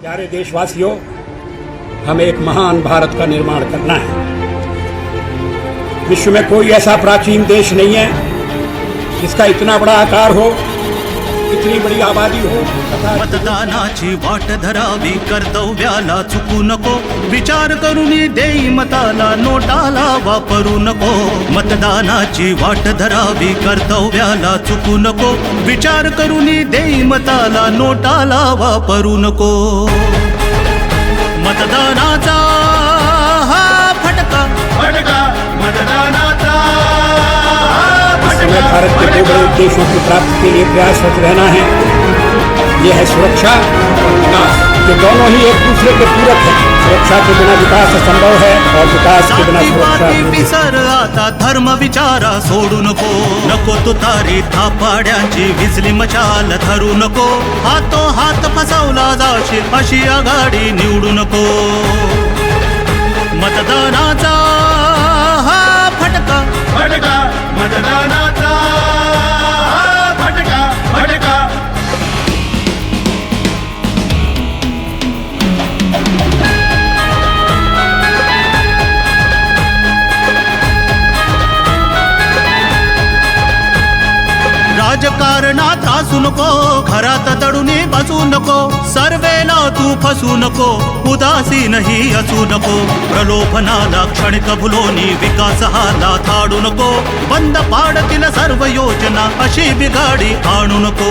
प्यारे देशवासियों, हमें एक महान भारत का निर्माण करना है। विश्व में कोई ऐसा प्राचीन देश नहीं है जिसका इतना बड़ा आकार हो कितनी बड़ी आबादी हो। मतदानाची वाट धरावी कर्तव्याला चुकू नको. विचार करून देई मताला नोटाला वापरू नको. मतदानाची वाट धरावी कर्तव्याला चुकू नको. विचार करून देई मताला नोटाला वापरू नको. की लिए प्रयासरत रहना है। ये है सुरक्षा और विकास। ये दोनों ही एक दूसरे के पूरक हैं। सुरक्षा के बिना विकास असंभव है और विकास के बिना सुरक्षा आता धर्म विचारा सोडू नको। नको तुतारी थापाड्यांची विजली मशाल धरू नको। हातो हात फसवला जाशील अशी आघाडी निवडू नको। मतदानाचा राजकारणात असू नको घरात दडून बसू नको सर्वेला तू फसू नको उदासीनही असू नको. प्रलोभनाला क्षणिक भुलोनी विकास हाला थाडू नको बंद पाडतील सर्व योजना अशी बिघाडी आणू नको.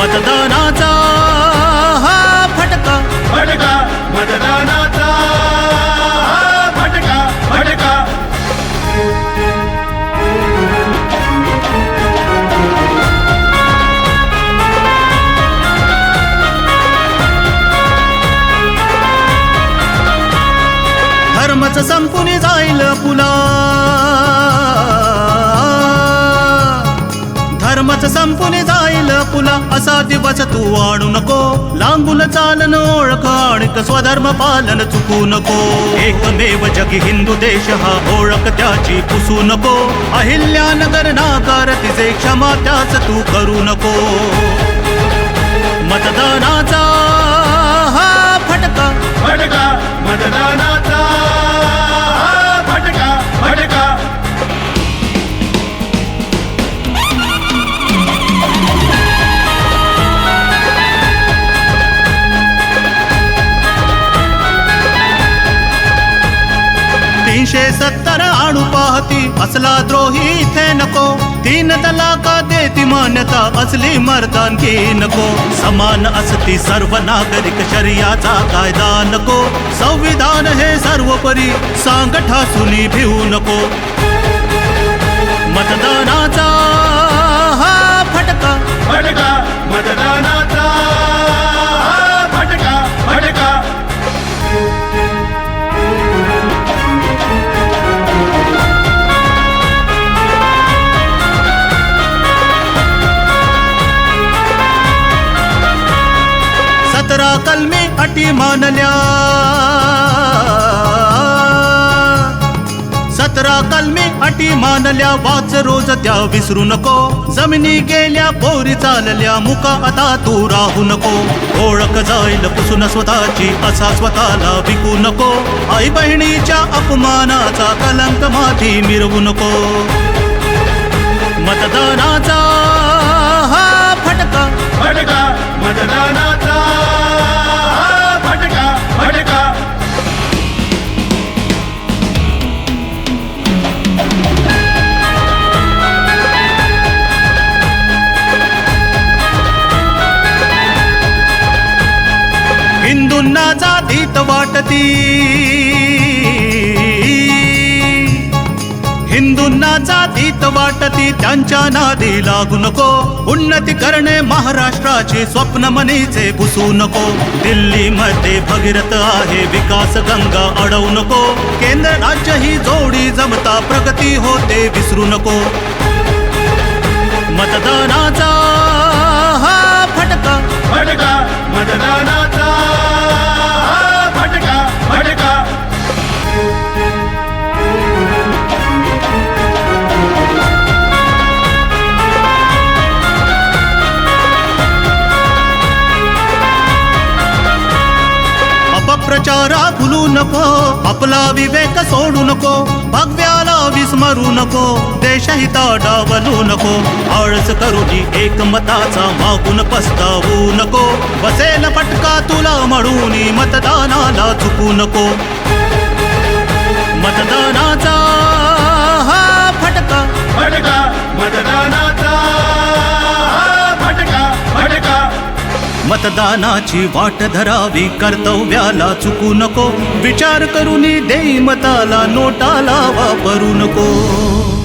मतदानाचा हा फटका. फटका मतदानाचा धर्मच संपून जाईल पुला. धर्मच संपून जाईल पुला असा दिवस तू आणू नको. लांबून चालन ओळख आणिक स्वधर्म पालन चुकू नको. एकमेव जग हिंदू देश हा ओळख त्याची पुसू नको. अहिल्यानगर नाकार तिचे क्षमा त्याच तू करू नको. मतदानाचा तीनशे सत्तर आणू पाहती. असला द्रोही इथे नको. तीन तलाका देती मान्यता. असली मर्दानगी नको. समान असती सर्व नागरिक शरियाचा कायदा नको. संविधान हे सर्वोपरी सांग सुनी भिवू नको. मतदानाचा हा फटका. फटका. मतदानाचा कलमे अटी मानल्या सतरा कलमे अटी मानल्या वाच रोज त्या विसरू नको। जमिनी गेल्या पोरी चालल्या मुका आता तू राहू नको। ओळख जाईल पुसून स्वतःची असा स्वतःला विकू नको। आई बहिणीच्या अपमानाचा कलंक माथी मिरवू नको। मतदानाचा हा फटका फटका मतदानाचा वाटती हिंदूंना जातीत वाटती त्यांच्या नादी लागू नको. उन्नती करणे महाराष्ट्राचे स्वप्न मनीचे पुसू नको. दिल्लीमध्ये भगीरथ आहे विकास गंगा अडवू नको. केंद्र राज्य ही जोडी जमता प्रगती होते विसरू नको. मतदानाचा नको आपला विवेक सोडू नको भव्याला विस्मरू नको देशहिता डावलू नको आळस करुनी एकमताचा मागून पस्तावू नको. बसेल पटका तुला म्हणून मतदानाला चुकू नको. मतदानाचा हा फटका. फटका मतदानाचा. मतदानाची वाट धरावी कर्तव्याला चुकू नको. विचार करून देई मताला नोटाला वापरू नको.